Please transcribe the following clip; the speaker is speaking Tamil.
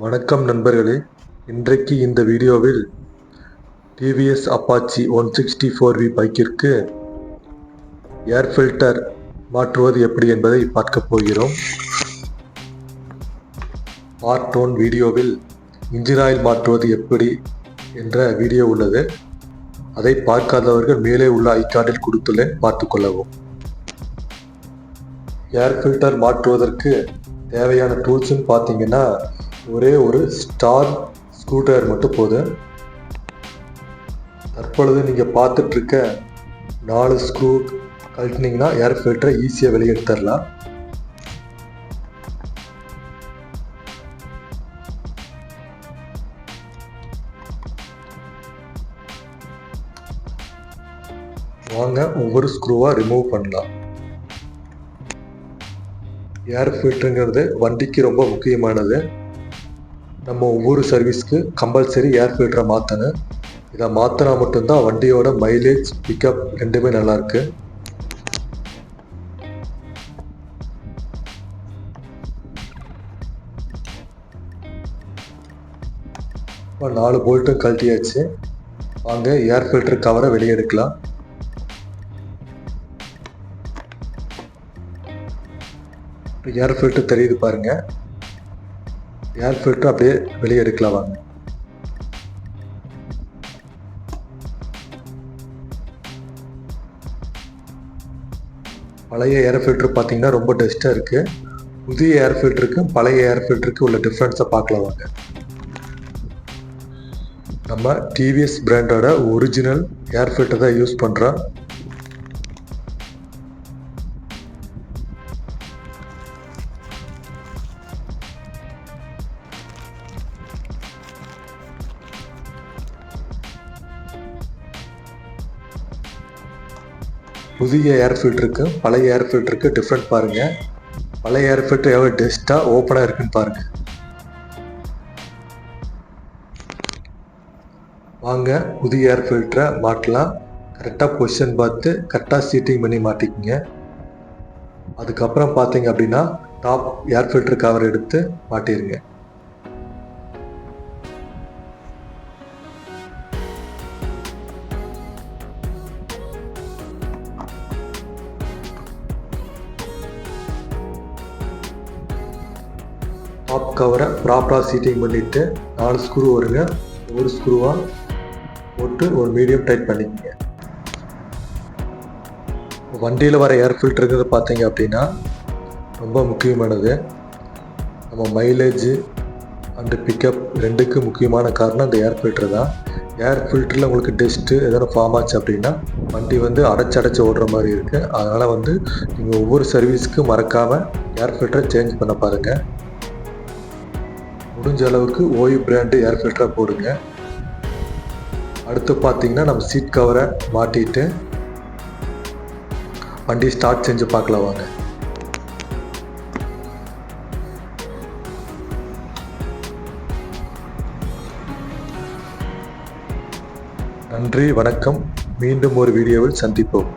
வணக்கம் நண்பர்களே. இன்றைக்கு இந்த வீடியோவில் TVS Apache one sixty four V பைக்கிற்கு air filter மாற்றுவது எப்படி என்பதை பார்க்க போகிறோம். பார்ட் ஒன் வீடியோவில் இன்ஜின் ஆயில் மாற்றுவது எப்படி என்ற வீடியோ உள்ளது. அதை பார்க்காதவர்கள் மேலே உள்ள ஐகார்டில் கொடுத்துள்ளேன் பார்த்துக் கொள்ளவும். ஏர் ஃபில்டர் மாற்றுவதற்கு தேவையான டூல்ஸ்னு பார்த்தீங்கன்னா ஒரே ஒரு ஸ்டார் ஸ்க்ரூ ஸ்க்ரூட்ரைவர் மட்டும் போதும். தற்பொழுது நீங்கள் பார்த்துட்ருக்க நாலு ஸ்க்ரூ கழட்டினீங்கன்னா ஏர் ஃபில்டரை ஈஸியாக வெளியே எடுத்துடலாம். வாங்க ஒவ்வொரு ஸ்க்ரூவாக ரிமூவ் பண்ணலாம். ஏர் ஃபில்டருங்கிறது வண்டிக்கு ரொம்ப முக்கியமானது. நம்ம ஒவ்வொரு சர்வீஸ்க்கு கம்பல்சரி ஏர் ஃபில்டரை மாற்றணும் இதை மாற்றினா மட்டும்தான் வண்டியோட மைலேஜ் பிக்கப் ரெண்டுமே நல்லாயிருக்கு இப்போ நாலு போல்ட்டும் கழட்டியாச்சு. வாங்க ஏர் ஃபில்டர் கவரை வெளியே எடுக்கலாம். ஏர் ஃபில்டர் தெரியுது பாருங்கள் ஏர் ஃபில்டர் அப்படியே வெளியே எடுக்கலாம் வாங்க. பழைய ஏர் ஃபில்டர் பார்த்தீங்கன்னா ரொம்ப டஸ்ட்டாக இருக்குது புதிய ஏர் ஃபில்டருக்கும் பழைய ஏர் ஃபில்டருக்கு உள்ள டிஃப்ரென்ஸை பார்க்கலாம் வாங்க. நம்ம டிவிஎஸ் பிராண்டோட ஒரிஜினல் ஏர் ஃபில்டர் தான் யூஸ் பண்ணுறோம் புதிய ஏர் ஃபில்டருக்கு பழைய ஏர் ஃபில்டருக்கு டிஃப்ரெண்ட் பாருங்கள் பழைய ஏர் ஃபில்டர் எவ்வளோ டெஸ்ட்டாக ஓப்பனாக இருக்குன்னு பாருங்கள் வாங்க புதிய ஏர் ஃபில்டரை மாட்டலாம். கரெக்டாக பொசிஷன் பார்த்து கரெக்டாக சீட்டிங் பண்ணி மாட்டிக்கிங்க. அதுக்கப்புறம் பார்த்தீங்க அப்படின்னா டாப் ஏர் ஃபில்டர் கவர் எடுத்து மாட்டிடுங்க டாப் கவரை ப்ராப்பராக சீட்டிங் பண்ணிவிட்டு நாலு ஸ்க்ரூ வருங்க. ஒரு ஸ்க்ரூவாக போட்டு ஒரு மீடியம் டைட் பண்ணிக்கங்க. வண்டியில் வர ஏர் ஃபில்டருங்கிறது பார்த்தீங்க அப்படின்னா ரொம்ப முக்கியமானது. நம்ம மைலேஜ் அண்டு பிக்கப் ரெண்டுக்கும் முக்கியமான காரணம் இந்த ஏர் ஃபில்டர் தான். ஏர் ஃபில்டரில் உங்களுக்கு டெஸ்ட்டு எதனா ஃபார்ம் ஆச்சு அப்படின்னா வண்டி வந்து அடைச்சடைச்சு ஓடுற மாதிரி இருக்குது அதனால் வந்து நீங்கள் ஒவ்வொரு சர்வீஸ்க்கும் மறக்காமல் ஏர் ஃபில்டரை சேஞ்ச் பண்ண பாருங்கள் முடிஞ்ச அளவுக்கு ஓய்வு பிராண்டு ஏர் ஃபில்டராக போடுங்க. அடுத்து பார்த்தீங்கன்னா நம்ம சீட் கவரை மாட்டிட்டு வண்டி ஸ்டார்ட் செஞ்சு பார்க்கலாம் வாங்க. நன்றி வணக்கம். மீண்டும் ஒரு வீடியோவில் சந்திப்போம்.